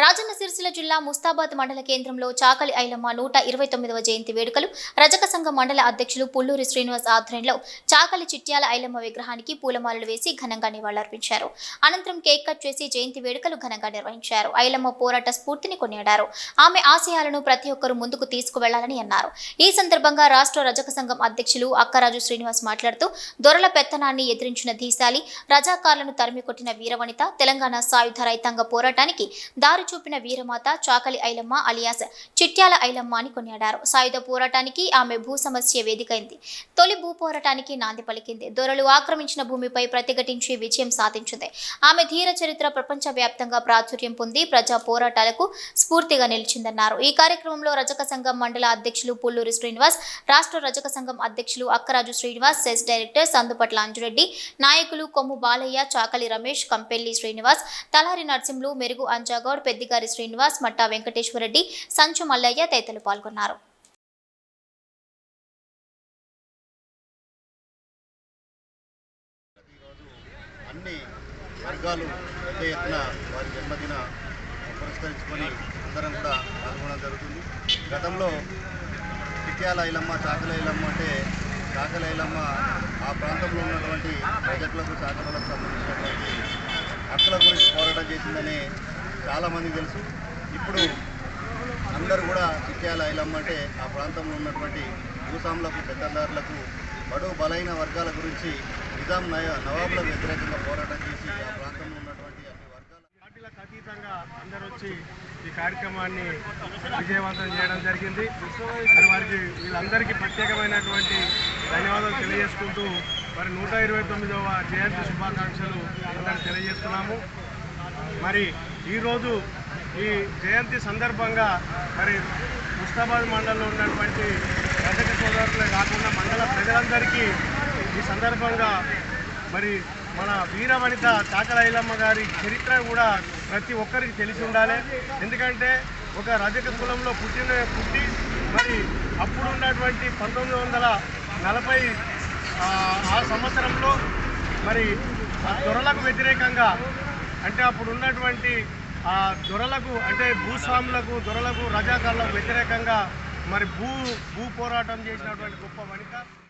రాజన్న సిరిసిల్ల జిల్లా ముస్తాబాద్ మండల కేంద్రంలో చాకలి ఐలమ్మ నూట ఇరవై తొమ్మిదవ జయంతి వేడుకలు రజక సంఘ మండల అధ్యక్షులు పుల్లూరి శ్రీనివాస్ ఆధ్వర్యంలో చాకలి చిట్యాల ఐలమ్మ విగ్రహానికి పూలమాలలు వేసి ఘనంగా నివాళులర్పించారు. అనంతరం కేక్ కట్ చేసి జయంతి వేడుకలు ఘనంగా నిర్వహించారు. ఐలమ్మ పోరాట స్ఫూర్తిని కొనియాడారు. ఆమె ఆశయాలను ప్రతి ఒక్కరూ ముందుకు తీసుకువెళ్ళాలని అన్నారు. ఈ సందర్భంగా రాష్ట్ర రజక సంఘం అధ్యక్షులు అక్కరాజు శ్రీనివాస్ మాట్లాడుతూ దొరల పెత్తనాన్ని ఎదిరించిన ధీశాలి రజాకారులను తరిమి కొట్టిన వీరవనిత తెలంగాణ సాయుధ రైతాంగ పోరాటానికి దారి చూపిన వీరమాత చాకలి ఐలమ్మ అలియాస్ చిట్యాల ఐలమ్మ అని కొనియాడారు. సాయుధ పోరాటానికి ఆమె భూ సమస్య వేదికైంది. తొలి భూ పోరాటానికి నాంది పలికింది. దొరలు ఆక్రమించిన భూమిపై ప్రతిఘటించి విజయం సాధించింది. ఆమె ధీర చరిత్ర ప్రపంచవ్యాప్తంగా ప్రాచుర్యం పొంది ప్రజా పోరాటాలకు స్ఫూర్తిగా నిలిచిందన్నారు. ఈ కార్యక్రమంలో రజక సంఘం మండల అధ్యక్షులు పుల్లూరి శ్రీనివాస్ రాష్ట్ర రజక సంఘం అధ్యక్షులు అక్కరాజు శ్రీనివాస్ సెస్ డైరెక్టర్ సందుపట్ల అంజురెడ్డి నాయకులు కొమ్ము బాలయ్య చాకలి రమేష్ కంపెల్లి శ్రీనివాస్ తలారి నర్సింహులు మెరుగు అంజాగౌడ్ పెద్ద పెద్దిగారి శ్రీనివాస్ మట్టా వెంకటేశ్వరరెడ్డి సంచు మల్లయ్య తదితరులు పాల్గొన్నారు. అన్ని వర్గాలు పెద్ద ఎత్తున వారి జన్మదిన పురస్కరించుకొని అందరం కూడా పాల్గొనడం జరుగుతుంది. గతంలో చిట్యాల చాకల ఇలమ్మ అంటే చాకల ఇలమ్మ ఆ ప్రాంతంలో ఉన్నటువంటి ప్రజలకు చాకలకు సంబంధించినటువంటి హక్కుల గురించి పోరాటం చేసిందని చాలామందికి తెలుసు. ఇప్పుడు అందరూ కూడా చిట్యాల ఐలమ్మ అంటే ఆ ప్రాంతంలో ఉన్నటువంటి భూస్వాములకు పెద్దదారులకు బడు బలైన వర్గాల గురించి నిజాం నయ నవాబులకు వ్యతిరేకంగా పోరాటం చేసి ఆ ప్రాంతంలో ఉన్నటువంటి అన్ని వర్గాల పార్టీలకు అతీతంగా అందరూ వచ్చి ఈ కార్యక్రమాన్ని విజయవంతం చేయడం జరిగింది. మరి వారికి వీళ్ళందరికీ ప్రత్యేకమైనటువంటి ధన్యవాదాలు తెలియజేసుకుంటూ మరి నూట ఇరవై తొమ్మిదవ జయంతి శుభాకాంక్షలు అందరికి తెలియజేస్తున్నాము. మరి ఈరోజు ఈ జయంతి సందర్భంగా మరి ముస్తాబాద్ మండలంలో ఉన్నటువంటి రజక సోదరులే కాకుండా మండల ప్రజలందరికీ ఈ సందర్భంగా మరి మన వీరవనిత చాకలైలమ్మ గారి చరిత్ర కూడా ప్రతి ఒక్కరికి తెలిసి ఉండాలి. ఎందుకంటే ఒక రజక కులంలో పుట్టిన పుట్టి మరి అప్పుడు ఉన్నటువంటి పంతొమ్మిది వందల నలభై ఆ, సంవత్సరంలో మరి దొరలకు వ్యతిరేకంగా అంటే అప్పుడు ఉన్నటువంటి ఆ దొరలకు అంటే భూస్వాములకు దొరలకు రజాకారులకు వ్యతిరేకంగా మరి భూ భూ పోరాటం చేసినటువంటి గొప్ప వనిత.